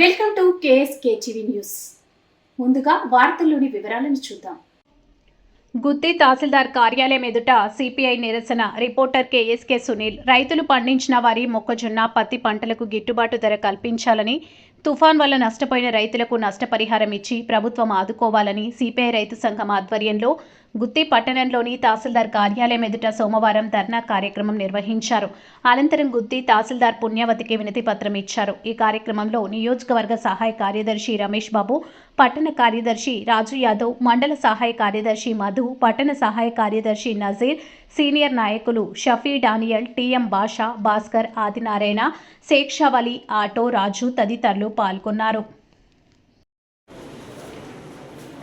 Welcome to KSK TV news. ముందుగా వార్తల్లోని వివరాలను చూద్దాం. గుత్తి తహసీల్దార్ కార్యాలయం ఎదుట సిపిఐ నిరసన రిపోర్టర్ కేఎస్కే సునీల్ రైతులు పండించిన వారి మొక్కజొన్న పత్తి పంటలకు గిట్టుబాటు ధర కల్పించాలని తుఫాన్ వల్ల నష్టపోయిన రైతులకు నష్టపరిహారం ఇచ్చి ప్రభుత్వం ఆదుకోవాలని సిపిఐ రైతు సంఘం ఆధ్వర్యంలో గుత్తి పట్టణంలోని తహసీల్దార్ కార్యాలయం ఎదుట సోమవారం ధర్నా కార్యక్రమం నిర్వహించారు. అనంతరం గుత్తి తహసీల్దార్ పుణ్యవతికి వినతి పత్రం ఇచ్చారు. ఈ కార్యక్రమంలో నియోజకవర్గ సహాయ కార్యదర్శి రమేష్ బాబు పట్టణ కార్యదర్శి రాజు యాదవ్ మండల సహాయ కార్యదర్శి మధు పట్టణ సహాయ కార్యదర్శి నజీర్ సీనియర్ నాయకులు Shafi Daniel TM Basha Bhaskar Adinarayana Sheikshavali auto Raju తదితరులు పాల్గొన్నారు.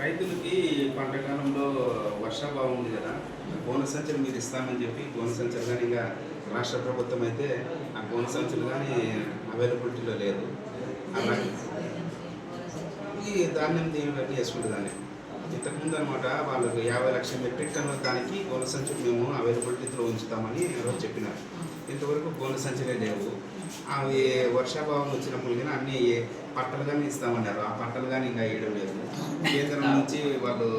రైతులకి పంట కాలంలో వర్షాభావం ఉంది కదా గోన సంచులు మీరు ఇస్తామని చెప్పి గోన సంచులు కానీ ఇంకా రాష్ట్ర ప్రభుత్వం అయితే ఆ గోన సంచులు కానీ అవైలబిలిటీలో లేదు. అలాగే ఈ ధాన్యం దీన్ని వేసుకుంటే దాన్ని. ఇంతకుముందు అనమాట వాళ్ళకు యాభై లక్షల మెట్రిక్ టన్నుల దానికి గోన సంచులు మేము అవైలబిలిటీలో ఉంచుతామని ఎవరో చెప్పినారు. ఇంతవరకు గోన సంచులే లేవు. అవి వర్షాభావం వచ్చినప్పుడు కానీ అన్ని పట్టలు కానీ ఇస్తామన్నారు. ఆ పట్టలు కానీ ఇంకా వేయడం లేదు. కేంద్రం నుంచి వాళ్ళు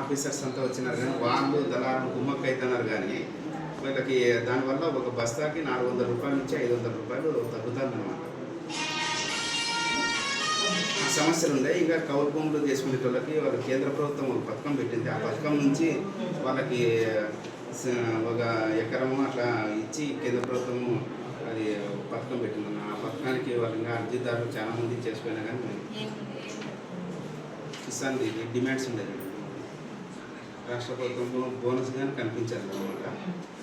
ఆఫీసర్స్ అంతా వచ్చినారు కానీ వాళ్ళు దళారులు గుమ్మక్క అవుతున్నారు కానీ వీళ్ళకి దానివల్ల ఒక బస్తాకి నాలుగు వందల రూపాయల నుంచి ఐదు వందల రూపాయలు తగ్గుతుందన్నమాట. ఆ సమస్యలు ఉన్నాయి ఇంకా కౌలు భూములు చేసుకునే వాళ్ళకి వాళ్ళ కేంద్ర ప్రభుత్వం ఒక పథకం పెట్టింది. ఆ పథకం నుంచి వాళ్ళకి ఒక ఎకరము అట్లా ఇచ్చి కేంద్ర ప్రభుత్వము అది ఒక పథకం పెట్టింది ఆ పథకానికి వాళ్ళు ఇంకా అర్జీదారులు చాలా మంది చేసిపోయినా కానీ కిసాన్ డిమాండ్స్ ఉండేది రాష్ట్ర ప్రభుత్వం బోనస్ కానీ కనిపించారు అనమాట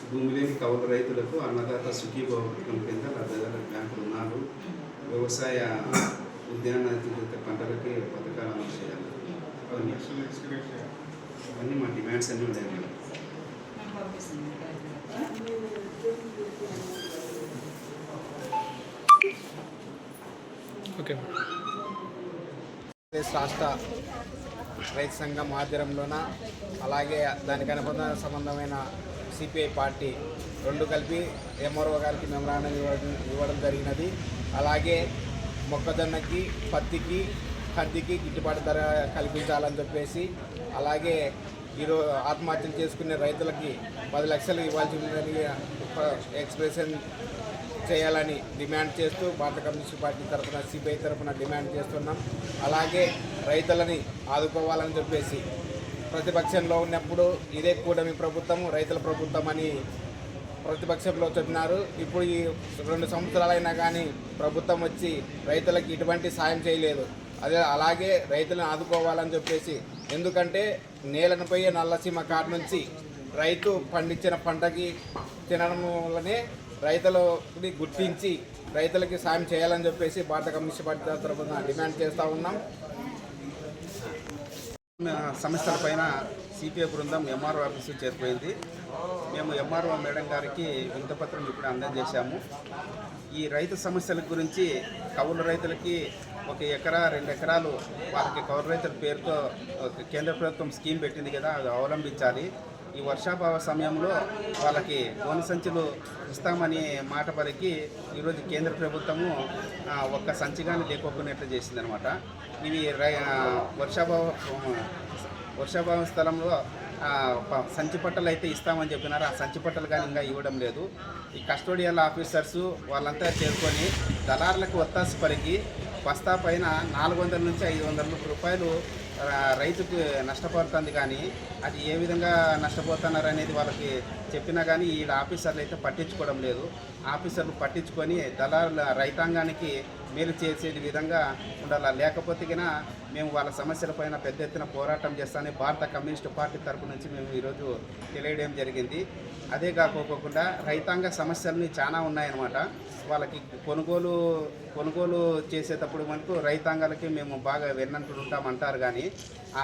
భూమి లేని కౌలు రైతులకు అన్నదాత సుఖీభావ పథకం కింద లబ్ధిదారుల బ్యాంకు రుణాలు వ్యవసాయ ఉద్యాన పంటలకి పథకాలు అమలు చేయాలి. అవన్నీ. మా డిమాండ్స్ అన్నీ ఉండేవి ఓకే ఆంధ్రప్రదేశ్ రాష్ట్ర రైతు సంఘం ఆధ్వర్యంలోన అలాగే దానికి అనుబంధ సంబంధమైన సిపిఐ పార్టీ రెండు కలిపి ఎంఆర్ఓ గారికి మెమరాండం ఇవ్వడం ఇవ్వడం జరిగినది. అలాగే మొక్కజొన్నకి పత్తికి కందికి గిట్టుబాటు ధర కల్పించాలని చెప్పేసి అలాగే ఈరోజు ఆత్మహత్యలు చేసుకునే రైతులకి పది లక్షలు ఇవ్వాల్సి ఉందని ఎక్స్ప్రెషన్ చేయాలని డిమాండ్ చేస్తూ భారత కమ్యూనిస్ట్ పార్టీ తరఫున సిపిఐ తరఫున డిమాండ్ చేస్తున్నాం. అలాగే రైతులని ఆదుకోవాలని చెప్పేసి ప్రతిపక్షంలో ఉన్నప్పుడు ఇదే కూటమి ప్రభుత్వం రైతుల ప్రభుత్వం అని ప్రతిపక్షంలో చెప్పినారు. ఇప్పుడు ఈ రెండు సంవత్సరాలైనా కానీ ప్రభుత్వం వచ్చి రైతులకు ఎటువంటి సాయం చేయలేదు. అదే అలాగే రైతులను ఆదుకోవాలని చెప్పేసి ఎందుకంటే నేలను పోయే నల్లసీమ కాడ నుంచి రైతు పండించిన పంటకి తినడం వల్లనే రైతులని గుర్తించి రైతులకి సాయం చేయాలని చెప్పేసి భారత కమ్యూనిస్ట్ పార్టీ తరఫున డిమాండ్ చేస్తూ ఉన్నాం. సమస్యల పైన సిపిఐ బృందం ఎంఆర్ఓ ఆఫీసు చేరిపోయింది. మేము ఎంఆర్ఓ మేడం గారికి వింతపత్రం ఇప్పుడు అందజేశాము. ఈ రైతు సమస్యల గురించి కౌలు రైతులకి ఒక ఎకరా రెండు ఎకరాలు వాళ్ళకి కౌలు రైతుల పేరుతో ఒక కేంద్ర ప్రభుత్వం స్కీమ్ పెట్టింది కదా అది అవలంబించాలి. ఈ వర్షాభావ సమయంలో వాళ్ళకి గోను సంచులు ఇస్తామని మాట పలికి ఈరోజు కేంద్ర ప్రభుత్వము ఒక్క ఒక్క సంచిగాని చేసింది చేసిందనమాట. ఇవి రై వర్షాభావ వర్షాభావ స్థలంలో సంచి పట్టలు అయితే ఇస్తామని చెప్పినారు. ఆ సంచి పట్టలు కానీ ఇంకా ఇవ్వడం లేదు. ఈ కస్టోడియల్ ఆఫీసర్స్ వాళ్ళంతా చేరుకొని దళారులకు ఒత్తాసు పరిగి బస్తా పైన నాలుగు వందల నుంచి ఐదు వందల రూపాయలు రైతుకు నష్టపోతుంది కానీ అది ఏ విధంగా నష్టపోతున్నారు అనేది వాళ్ళకి చెప్పినా కానీ ఈ ఆఫీసర్లు అయితే పట్టించుకోవడం లేదు. ఆఫీసర్లు పట్టించుకొని దళారుల రైతాంగానికి మేలు చేసే విధంగా ఉండాలి? లేకపోతే గిన మేము వాళ్ళ సమస్యలపైన పెద్ద ఎత్తున పోరాటం చేస్తామని భారత కమ్యూనిస్ట్ పార్టీ తరపు నుంచి మేము ఈరోజు తెలియడం జరిగింది. అదే కాకోకుండా రైతాంగ సమస్యలని చాలా ఉన్నాయన్నమాట. వాళ్ళకి కొనుగోలు కొనుగోలు చేసేటప్పుడు మనకు రైతాంగాలకి మేము బాగా వెన్నంటూ కానీ ఆ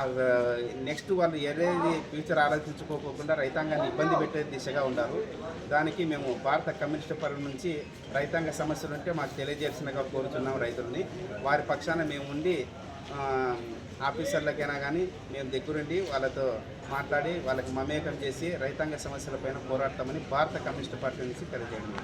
నెక్స్ట్ వాళ్ళు ఏదేది ఫ్యూచర్ ఆలోచించుకోకుండా రైతాంగాన్ని ఇబ్బంది పెట్టే దిశగా ఉన్నారు. దానికి మేము భారత కమ్యూనిస్ట్ పార్టీ నుంచి రైతాంగ సమస్యలు ఉంటే మాకు తెలియజేసినగా కోరుతున్నాం రైతుల్ని. వారి పక్షాన మేము ఉండి ఆఫీసర్లకైనా కానీ మేము దగ్గరుండి వాళ్ళతో మాట్లాడి వాళ్ళకి మమేకం చేసి రైతాంగ సమస్యలపైన పోరాడతామని భారత కమ్యూనిస్ట్ పార్టీ నుంచి తెలియజేయండి